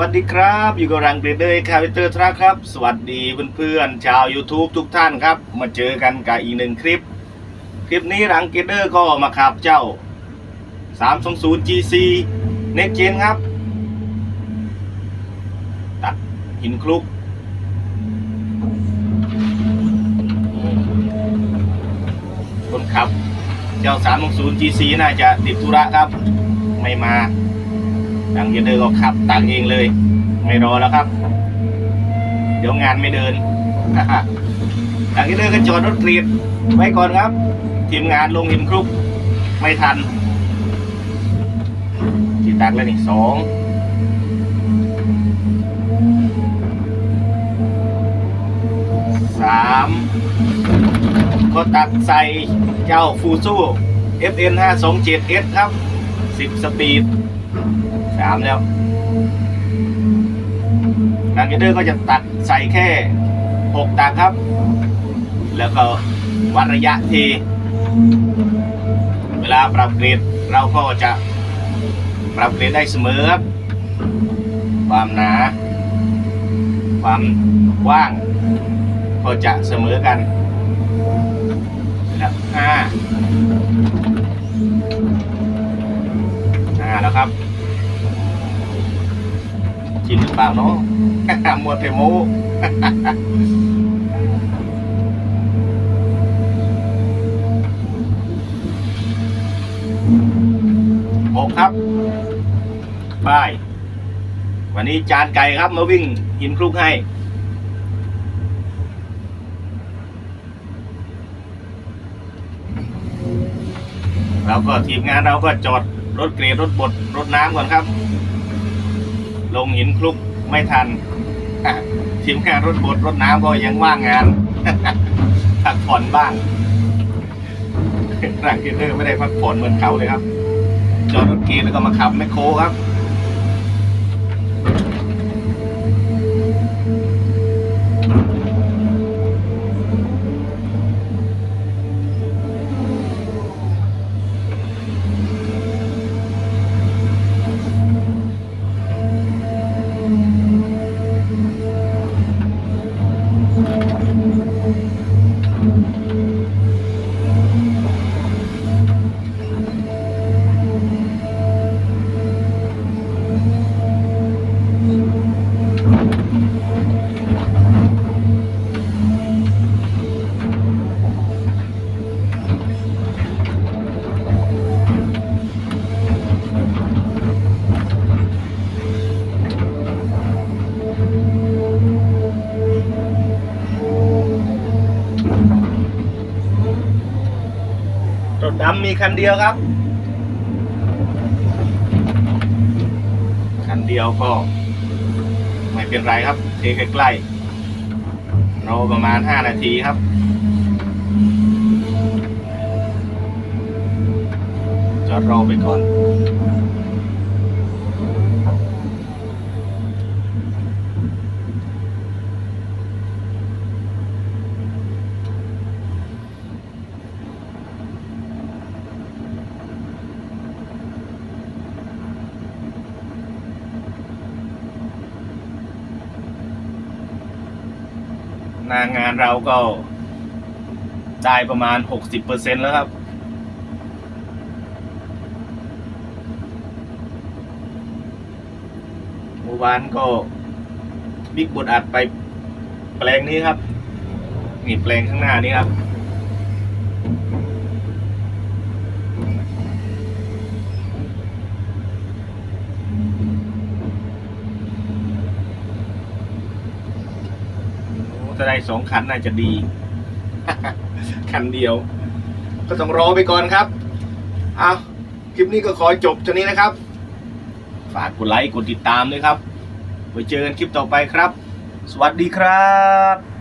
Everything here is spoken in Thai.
วัสดีครับ อยู่กับรังเกรเดอร์คาวิเตอร์ทรัคครับ สวัสดีเพื่อนๆชาว YouTube ทุกท่านครับ มาเจอกันกับอีกหนึ่งคลิป คลิปนี้รังเกรเดอร์ก็มาขับเจ้า 320 GC Next Gen ครับ ตัดหินคลุก คนขับ เจ้า360 GC น่าจะติดธุระครับ ไม่มา ทางเยเดอร์ก็ขับตังเองเลย ไม่รอแล้วครับ เดี๋ยวงานไม่เดินทางเยเดอร์ก็จอดรถกรีดไว้ก่อนครับ ทีมงานลงหินครุกไม่ทันที่ตักแล้วนี่สองสามก็ตักใส่เจ้าฟูซู FN 527S ครับ 10 สปีดามแล้วทางเกเดอร์ก็จะตัดใส่แค่หกตักครับ แล้วก็วัดระยะที เวลาปรับเกรดเราก็จะปรับเกรดได้เสมอครับความหนา ความกว้าง ก็จะเสมอกันแล้วห้าห้าแล้วครับ เปล่าเนาะมัวแต่โมหกครับไปวันนี้จานไก่ครับมาวิ่งหินคลุกให้เราก็ทีมงานเราก็จอดรถเกรดรถบดรถน้ำก่อนครับ ลงหินคลุกไม่ทันทีมงานรถบดรถน้ำก็ยังว่างงานพักผ่อนบ้างร่างเกเตอร์ไม่ได้พักผ่อนเหมือนเขาเลยครับ จอดรถเกียร์แล้วก็มาขับแมคโครครับ ดำมีคันเดียวครับ คันเดียวก็ไม่เป็นไรครับ เทใกล้ๆราประมาณ 5 นาทีครับจอดรอไปก่อน หนางานเราก็ได้ประมาณ 60%แล้วครับ เมื่อวานก็บิ๊กบดอัดไปแปลงนี้ครับ นี่แปลงข้างหน้านี้ครับ ถ้าได้สองคันน่าจะดี คันเดียว ก็ต้องรอไปก่อนครับ เอาคลิปนี้ก็ขอจบเท่านี้นะครับ ฝากกดไลค์กดติดตามด้วยครับ ไว้เจอกันคลิปต่อไปครับ สวัสดีครับ